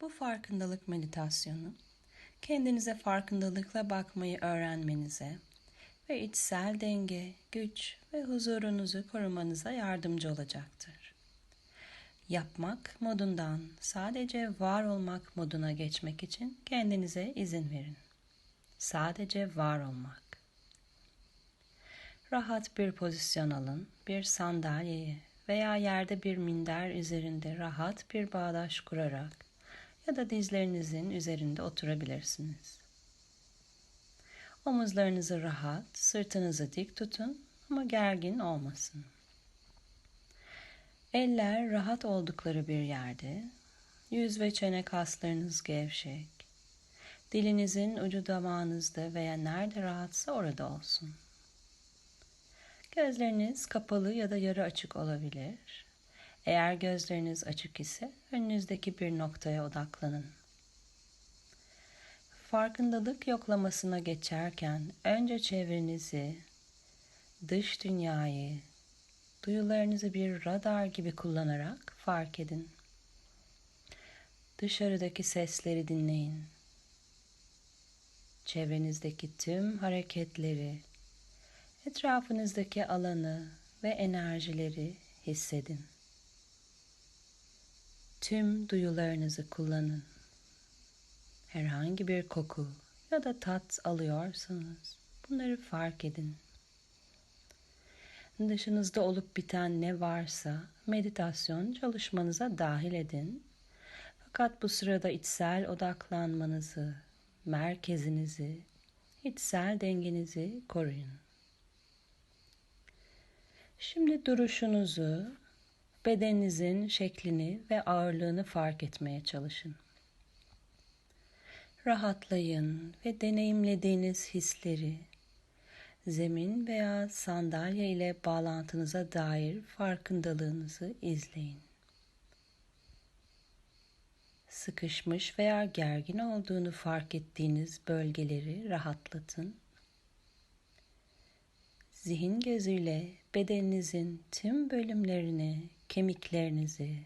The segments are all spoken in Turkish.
Bu farkındalık meditasyonu kendinize farkındalıkla bakmayı öğrenmenize ve içsel denge, güç ve huzurunuzu korumanıza yardımcı olacaktır. Yapmak modundan sadece var olmak moduna geçmek için kendinize izin verin. Sadece var olmak. Rahat bir pozisyon alın, bir sandalyeye veya yerde bir minder üzerinde rahat bir bağdaş kurarak ya da dizlerinizin üzerinde oturabilirsiniz. Omuzlarınızı rahat, sırtınızı dik tutun ama gergin olmasın. Eller rahat oldukları bir yerde, yüz ve çene kaslarınız gevşek, dilinizin ucu damağınızda veya nerede rahatsa orada olsun. Gözleriniz kapalı ya da yarı açık olabilir. Eğer gözleriniz açık ise önünüzdeki bir noktaya odaklanın. Farkındalık yoklamasına geçerken önce çevrenizi, dış dünyayı, duyularınızı bir radar gibi kullanarak fark edin. Dışarıdaki sesleri dinleyin. Çevrenizdeki tüm hareketleri, etrafınızdaki alanı ve enerjileri hissedin. Tüm duyularınızı kullanın. Herhangi bir koku ya da tat alıyorsanız bunları fark edin. Dışınızda olup biten ne varsa meditasyon çalışmanıza dahil edin. Fakat bu sırada içsel odaklanmanızı, merkezinizi, içsel dengenizi koruyun. Şimdi duruşunuzu, bedeninizin şeklini ve ağırlığını fark etmeye çalışın. Rahatlayın ve deneyimlediğiniz hisleri zemin veya sandalye ile bağlantınıza dair farkındalığınızı izleyin. Sıkışmış veya gergin olduğunu fark ettiğiniz bölgeleri rahatlatın. Zihin gözüyle bedeninizin tüm bölümlerini, kemiklerinizi,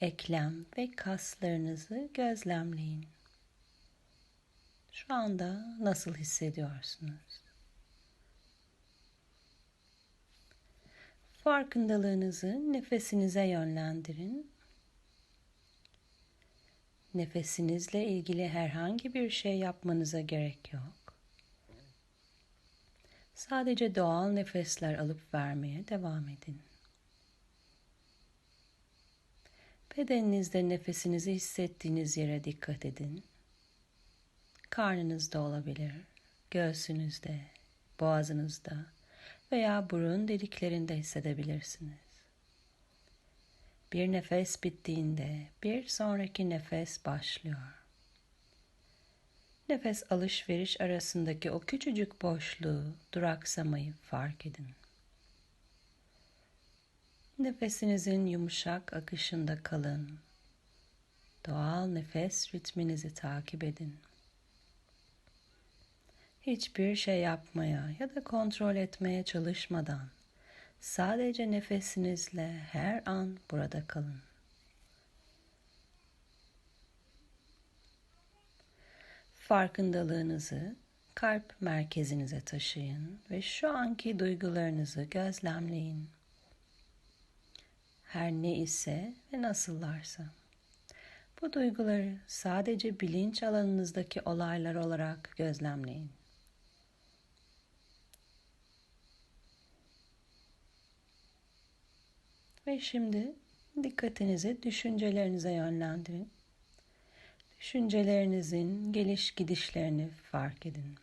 eklem ve kaslarınızı gözlemleyin. Şu anda nasıl hissediyorsunuz? Farkındalığınızı nefesinize yönlendirin. Nefesinizle ilgili herhangi bir şey yapmanıza gerek yok. Sadece doğal nefesler alıp vermeye devam edin. Bedeninizde nefesinizi hissettiğiniz yere dikkat edin. Karnınızda olabilir, göğsünüzde, boğazınızda veya burun deliklerinde hissedebilirsiniz. Bir nefes bittiğinde bir sonraki nefes başlıyor. Nefes alışveriş arasındaki o küçücük boşluğu, duraksamayı fark edin. Nefesinizin yumuşak akışında kalın. Doğal nefes ritminizi takip edin. Hiçbir şey yapmaya ya da kontrol etmeye çalışmadan sadece nefesinizle her an burada kalın. Farkındalığınızı kalp merkezinize taşıyın ve şu anki duygularınızı gözlemleyin. Her ne ise ve nasıllarsa. Bu duyguları sadece bilinç alanınızdaki olaylar olarak gözlemleyin. Ve şimdi dikkatinizi düşüncelerinize yönlendirin. Düşüncelerinizin geliş gidişlerini fark edin.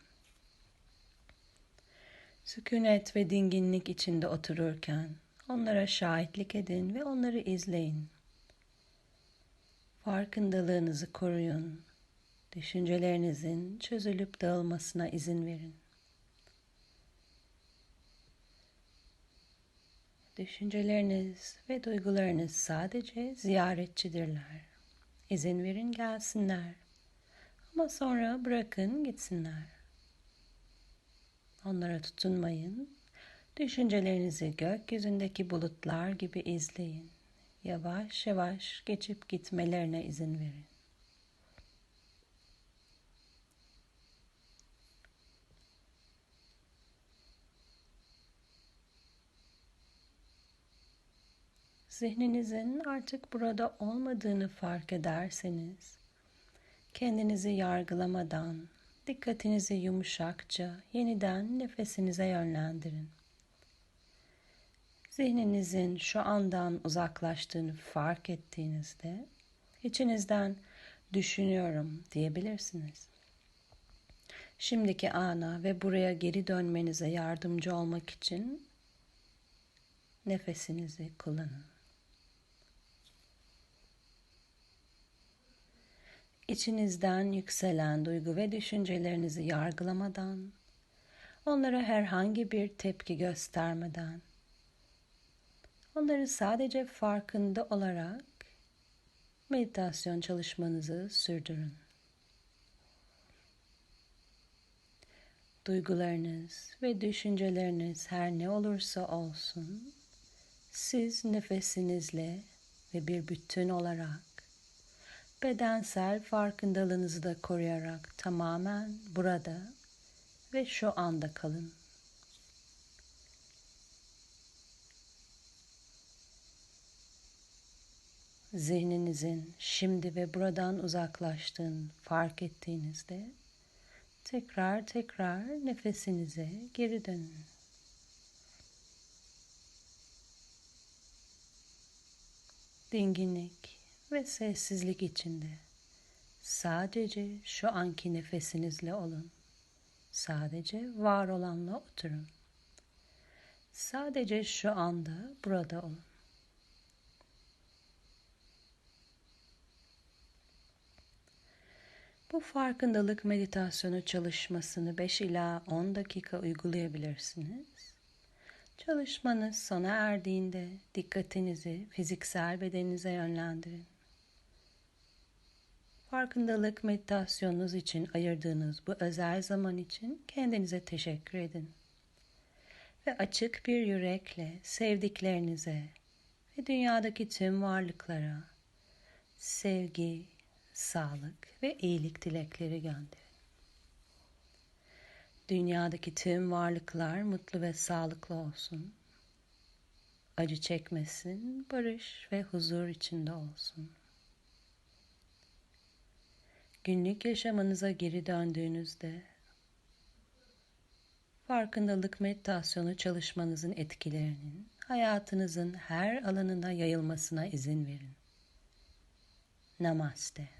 Sükunet ve dinginlik içinde otururken onlara şahitlik edin ve onları izleyin. Farkındalığınızı koruyun. Düşüncelerinizin çözülüp dağılmasına izin verin. Düşünceleriniz ve duygularınız sadece ziyaretçidirler. İzin verin gelsinler. Ama sonra bırakın gitsinler. Onlara tutunmayın. Düşüncelerinizi gökyüzündeki bulutlar gibi izleyin. yavaş yavaş geçip gitmelerine izin verin. Zihninizin artık burada olmadığını fark ederseniz, kendinizi yargılamadan, dikkatinizi yumuşakça yeniden nefesinize yönlendirin. Zihninizin şu andan uzaklaştığını fark ettiğinizde, içinizden düşünüyorum diyebilirsiniz. Şimdiki ana ve buraya geri dönmenize yardımcı olmak için nefesinizi kullanın. İçinizden yükselen duygu ve düşüncelerinizi yargılamadan, onlara herhangi bir tepki göstermeden, onları sadece farkında olarak meditasyon çalışmanızı sürdürün. Duygularınız ve düşünceleriniz her ne olursa olsun, siz nefesinizle ve bir bütün olarak bedensel farkındalığınızı da koruyarak tamamen burada ve şu anda kalın. Zihninizin şimdi ve buradan uzaklaştığını fark ettiğinizde tekrar tekrar nefesinize geri dönün. Dinginlik ve sessizlik içinde sadece şu anki nefesinizle olun. Sadece var olanla oturun. Sadece şu anda burada olun. Bu farkındalık meditasyonu çalışmasını 5 ila 10 dakika uygulayabilirsiniz. Çalışmanız sona erdiğinde dikkatinizi fiziksel bedeninize yönlendirin. Farkındalık meditasyonunuz için ayırdığınız bu özel zaman için kendinize teşekkür edin. Ve açık bir yürekle sevdiklerinize ve dünyadaki tüm varlıklara sevgi, sağlık ve iyilik dilekleri gönderin. Dünyadaki tüm varlıklar mutlu ve sağlıklı olsun. Acı çekmesin, barış ve huzur içinde olsun. Günlük yaşamınıza geri döndüğünüzde farkındalık meditasyonu çalışmanızın etkilerinin hayatınızın her alanına yayılmasına izin verin. Namaste.